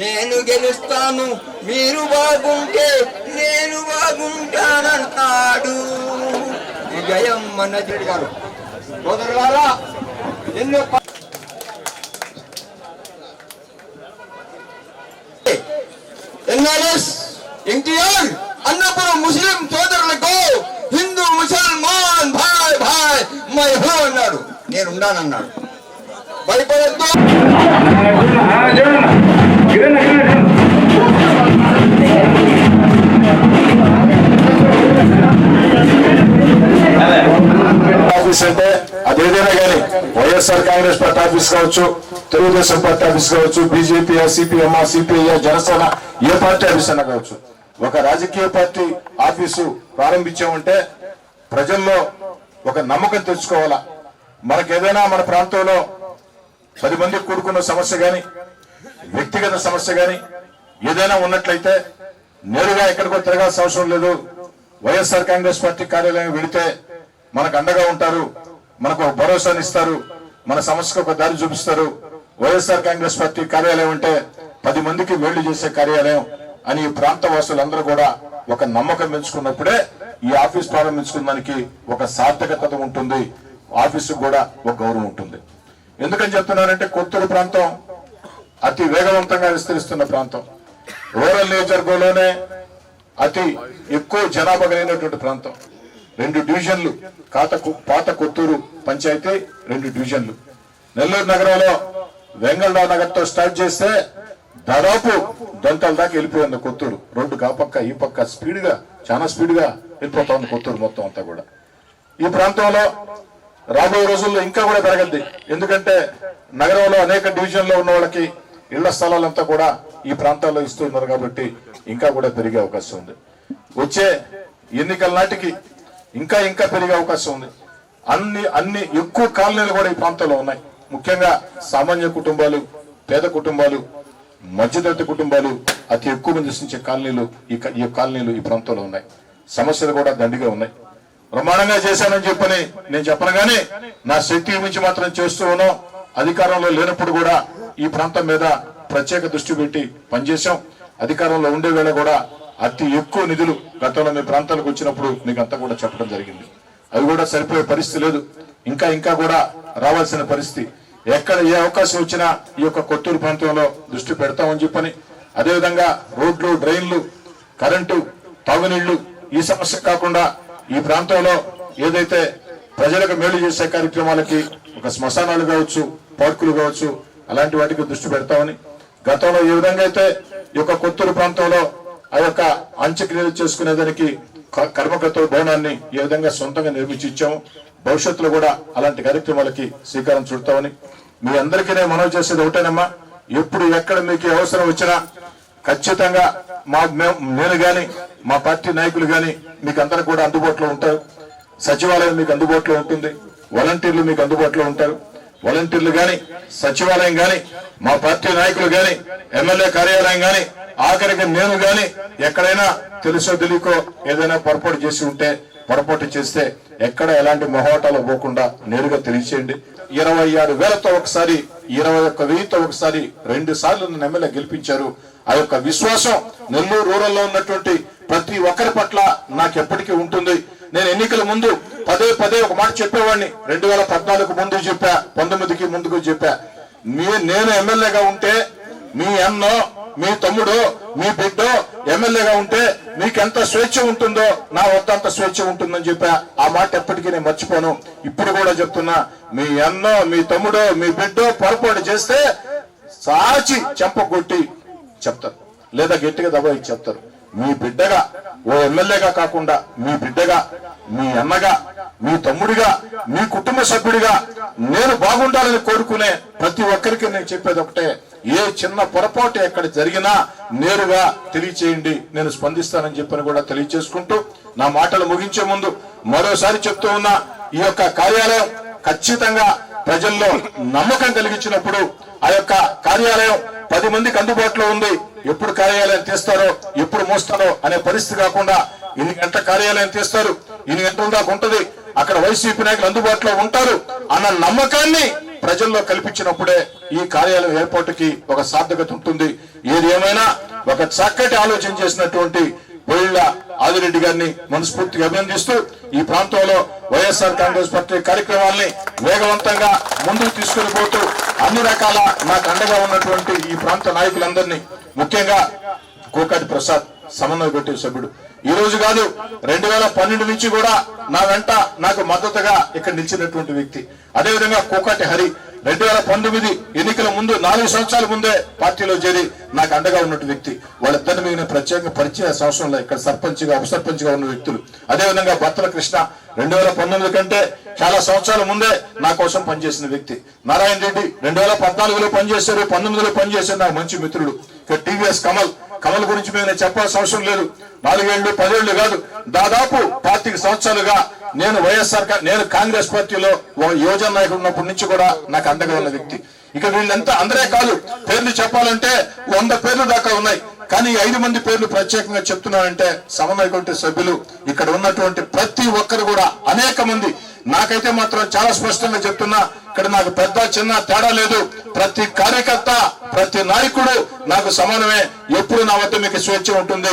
నేను గెలుస్తాను మీరు బాగుంటే నేను బాగుంటానంటాడు. విజయం మన్నజుడి గారు సోదరులారా ఎన్నో ఎన్ఆర్ఎస్ ఎన్టీఆర్ అన్నపురం ముస్లిం సోదరులకు హిందూ ముసల్మాన్ భాయ్ భాయ్ మై హో అన్నాడు. నేనున్నానన్నాడు భయపడద్దు ఆఫీస్ అంటే అదేదైనా కానీ వైఎస్ఆర్ కాంగ్రెస్ పార్టీ ఆఫీస్ కావచ్చు తెలుగుదేశం పార్టీ ఆఫీస్ కావచ్చు బీజేపీ సిపిఎం సిపిఐ జనసేన ఏ పార్టీ ఆఫీస్ అయినా కావచ్చు. ఒక రాజకీయ పార్టీ ఆఫీసు ప్రారంభించామంటే ప్రజల్లో ఒక నమ్మకం తెచ్చుకోవాలా? మనకేదైనా మన ప్రాంతంలో పది మంది కూడుకున్న సమస్య కానీ వ్యక్తిగత సమస్య కానీ ఏదైనా ఉన్నట్లయితే నేరుగా ఎక్కడికో తిరగాల్సిన అవసరం లేదు. వైఎస్ఆర్ కాంగ్రెస్ పార్టీ కార్యాలయం వెళితే మనకు అండగా ఉంటారు మనకు ఒక భరోసాని ఇస్తారు మన సమస్యకు ఒక దారి చూపిస్తారు. వైఎస్ఆర్ కాంగ్రెస్ పార్టీ కార్యాలయం అంటే పది మందికి వేళ్ళు చేసే కార్యాలయం అని ఈ ప్రాంత వాసులందరూ కూడా ఒక నమ్మకం పెంచుకున్నప్పుడే ఈ ఆఫీస్ ప్రారంభించుకున్నదానికి ఒక సార్థకత ఉంటుంది ఆఫీసు కూడా ఒక గౌరవం ఉంటుంది. ఎందుకని చెప్తున్నానంటే కొత్తూరు ప్రాంతం అతి వేగవంతంగా విస్తరిస్తున్న ప్రాంతం. రూరల్ నియోజకవర్గంలోనే అతి ఎక్కువ జనాభా కలిగినటువంటి ప్రాంతం. రెండు డివిజన్లు కాత పాత కొత్తూరు పంచాయతీ రెండు డివిజన్లు. నెల్లూరు నగరంలో వెంగళరావు నగర్తో స్టార్ట్ చేస్తే దాదాపు దంతల దాకా వెళ్ళిపోయింది కొత్తూరు. రోడ్డు ఆ పక్క ఈ పక్క స్పీడ్గా చాలా స్పీడ్గా వెళ్ళిపోతా ఉంది కొత్తూరు మొత్తం అంతా కూడా. ఈ ప్రాంతంలో రాబోయే రోజుల్లో ఇంకా కూడా పెరగద్ది. ఎందుకంటే నగరంలో అనేక డివిజన్లో ఉన్న వాళ్ళకి ఇళ్ళ స్థలాలంతా కూడా ఈ ప్రాంతాల్లో ఇస్తున్నారు కాబట్టి ఇంకా కూడా పెరిగే అవకాశం ఉంది. వచ్చే ఎన్నికల నాటికి ఇంకా ఇంకా పెరిగే అవకాశం ఉంది. అన్ని అన్ని ఎక్కువ కాలనీలు కూడా ఈ ప్రాంతంలో ఉన్నాయి. ముఖ్యంగా సామాన్య కుటుంబాలు పేద కుటుంబాలు మధ్యతరగతి కుటుంబాలు అతి ఎక్కువ మంది నివసించే కాలనీలు ఈ ఈ కాలనీలు ఈ ప్రాంతంలో ఉన్నాయి. సమస్యలు కూడా దండిగా ఉన్నాయి. బ్రహ్మాండంగా చేశానని చెప్పని నేను చెప్పను నా శక్తి మించి మాత్రం చేస్తూ ఉన్నాం. అధికారంలో లేనప్పుడు కూడా ఈ ప్రాంతం మీద ప్రత్యేక దృష్టి పెట్టి పనిచేశాం. అధికారంలో ఉండే వేళ కూడా అతి ఎక్కువ నిధులు గతంలో మీ ప్రాంతాలకు వచ్చినప్పుడు మీకు అంతా కూడా చెప్పడం జరిగింది. అవి కూడా సరిపోయే పరిస్థితి లేదు. ఇంకా ఇంకా కూడా రావాల్సిన పరిస్థితి. ఎక్కడ ఏ అవకాశం వచ్చినా ఈ యొక్క కొత్తూరు ప్రాంతంలో దృష్టి పెడతామని చెప్పని అదేవిధంగా రోడ్లు డ్రైన్లు కరెంటు తాగునీళ్ళు ఈ సమస్య కాకుండా ఈ ప్రాంతంలో ఏదైతే ప్రజలకు మేలు చేసే కార్యక్రమాలకి ఒక శ్మశానాలు కావచ్చు పార్కులు కావచ్చు అలాంటి వాటికి దృష్టి పెడతామని గతంలో ఏ విధంగా అయితే ఈ యొక్క కొత్తూరు ప్రాంతంలో ఆ యొక్క అంత్యక్రియలు చేసుకునేదానికి క- కర్మకర్త భవనాన్ని ఏ విధంగా సొంతంగా నిర్మించి ఇచ్చాము భవిష్యత్తులో కూడా అలాంటి కార్యక్రమాలకి శ్రీకారం చుడతామని మీ అందరికీ నేను మనవి చేసేది ఒకటేనమ్మా. ఎప్పుడు ఎక్కడ మీకు అవసరం వచ్చినా ఖచ్చితంగా మా మేము- నేను గాని మా పార్టీ నాయకులు గాని మీకు అందరూ కూడా అందుబాటులో ఉంటారు. సచివాలయం మీకు అందుబాటులో ఉంటుంది. వాలంటీర్లు మీకు అందుబాటులో ఉంటారు. వాలంటీర్లు కానీ సచివాలయం కానీ మా పార్టీ నాయకులు కానీ ఎమ్మెల్యే కార్యాలయం కానీ ఆఖరికి నేను కానీ ఎక్కడైనా తెలుసో తెలియకో ఏదైనా పొరపాటు చేసి ఉంటే పొరపాటు చేస్తే ఎక్కడ ఎలాంటి మొహోటాలు పోకుండా నేరుగా తెలియచేయండి. ఇరవై ఆరు వేలతో ఒకసారి ఇరవై ఒక్క వెయ్యితో ఒకసారి రెండు సార్లు నన్ను ఎమ్మెల్యే గెలిపించారు. ఆ యొక్క విశ్వాసం నెల్లూరు రూరల్లో ఉన్నటువంటి ప్రతి ఒక్కరి పట్ల నాకు ఎప్పటికీ ఉంటుంది. నేను ఎన్నికల ముందు పదే పదే ఒక మాట చెప్పేవాడిని. రెండు వేల పద్నాలుగు ముందు చెప్పా పంతొమ్మిదికి ముందుకు చెప్పా. మీ నేను ఎమ్మెల్యేగా ఉంటే మీ అన్నో మీ తమ్ముడు మీ బిడ్డో ఎమ్మెల్యేగా ఉంటే మీకెంత స్వేచ్ఛ ఉంటుందో నా వద్ద అంత స్వేచ్ఛ ఉంటుందని చెప్పా. ఆ మాట ఎప్పటికీ నేను మర్చిపోను. ఇప్పుడు కూడా చెప్తున్నా మీ అన్నో మీ తమ్ముడు మీ బిడ్డో పొరపాటు చేస్తే సాచి చెంప కొట్టి చెప్తారు. లేదా గట్టిగా దబాయి చెప్తారు. మీ బిడ్డగా ఓ ఎమ్మెల్యేగా కాకుండా మీ బిడ్డగా మీ అన్నగా మీ తమ్ముడిగా మీ కుటుంబ సభ్యుడిగా నేను బాగుండాలని కోరుకునే ప్రతి ఒక్కరికి నేను చెప్పేది ఒకటే. ఏ చిన్న పొరపాటు ఎక్కడ జరిగినా నేరుగా తెలియచేయండి. నేను స్పందిస్తానని చెప్పని కూడా తెలియచేసుకుంటూ నా మాటలు ముగించే ముందు మరోసారి చెప్తూ ఉన్నా ఈ యొక్క కార్యాలయం ఖచ్చితంగా ప్రజల్లో నమ్మకం కలిగించినప్పుడు ఆ యొక్క కార్యాలయం పది మందికి అందుబాటులో ఉంది. ఎప్పుడు కార్యాలయం తీస్తారో ఎప్పుడు మోస్తారో అనే పరిస్థితి కాకుండా ఇన్ని గంటల కార్యాలయం తీస్తారు. ఇన్ని గంటల దాకా ఉంటది. అక్కడ వైసీపీ నాయకులు అందుబాటులో ఉంటారు అన్న నమ్మకాన్ని ప్రజల్లో కల్పించినప్పుడే ఈ కార్యాలయం ఏర్పాటుకి ఒక సార్థకత ఉంటుంది. ఏది ఏమైనా ఒక చక్కటి ఆలోచన చేసినటువంటి బొయిళ్ళ ఆదిరెడ్డి గారిని మనస్ఫూర్తిగా అభినందిస్తూ ఈ ప్రాంతంలో వైఎస్ఆర్ కాంగ్రెస్ పార్టీ కార్యక్రమాల్ని వేగవంతంగా ముందుకు తీసుకుని పోతూ అన్ని రకాల నాకు అండగా ఉన్నటువంటి ఈ ప్రాంత నాయకులందరినీ ముఖ్యంగా కోకాటి ప్రసాద్ సమన్వయ కమిటీ సభ్యుడు. ఈ రోజు కాదు రెండు వేల పన్నెండు నుంచి కూడా నా వెంట నాకు మద్దతుగా ఇక్కడ నిలిచినటువంటి వ్యక్తి. అదేవిధంగా కోకాటి హరి రెండు వేల పంతొమ్మిది ఎన్నికల ముందు నాలుగు సంవత్సరాల ముందే పార్టీలో చేరి నాకు అండగా ఉన్నటువంటి వ్యక్తి. వాళ్ళిద్దరి మీద ప్రత్యేక పరిచయ సంవత్సరంలో ఇక్కడ సర్పంచ్గా ఉప సర్పంచ్గా ఉన్న వ్యక్తులు. అదేవిధంగా బత్తల కృష్ణ రెండు వేల పంతొమ్మిది కంటే చాలా సంవత్సరాల ముందే నా కోసం పనిచేసిన వ్యక్తి. నారాయణ రెడ్డి రెండు వేల పద్నాలుగులో పనిచేశారు పంతొమ్మిదిలో పనిచేశారు. నాకు మంచి మిత్రుడు. ఇక టీవీఎస్ కమల్ కమల్ గురించి మేము చెప్పాల్సిన అవసరం లేదు. నాలుగేళ్ళు పదేళ్ళు కాదు. దాదాపు పార్టీకి సంవత్సరాలుగా నేను వైఎస్ఆర్ నేను కాంగ్రెస్ పార్టీలో ఒక యువజన నాయకుడు ఉన్నప్పటి నుంచి కూడా నాకు అండగా ఉన్న వ్యక్తి. ఇక వీళ్ళంతా అందరే కాదు. పేర్లు చెప్పాలంటే వంద పేర్లు దాకా ఉన్నాయి. కానీ ఐదు మంది పేర్లు ప్రత్యేకంగా చెప్తున్నానంటే సమన్వయ సభ్యులు ఇక్కడ ఉన్నటువంటి ప్రతి ఒక్కరు కూడా అనేక మంది. నాకైతే మాత్రం చాలా స్పష్టంగా చెప్తున్నా ఇక్కడ నాకు పెద్ద చిన్న తేడా లేదు. ప్రతి కార్యకర్త ప్రతి నాయకుడు నాకు సమానమే. ఎప్పుడు నా వద్ద మీకు స్వేచ్ఛ ఉంటుంది?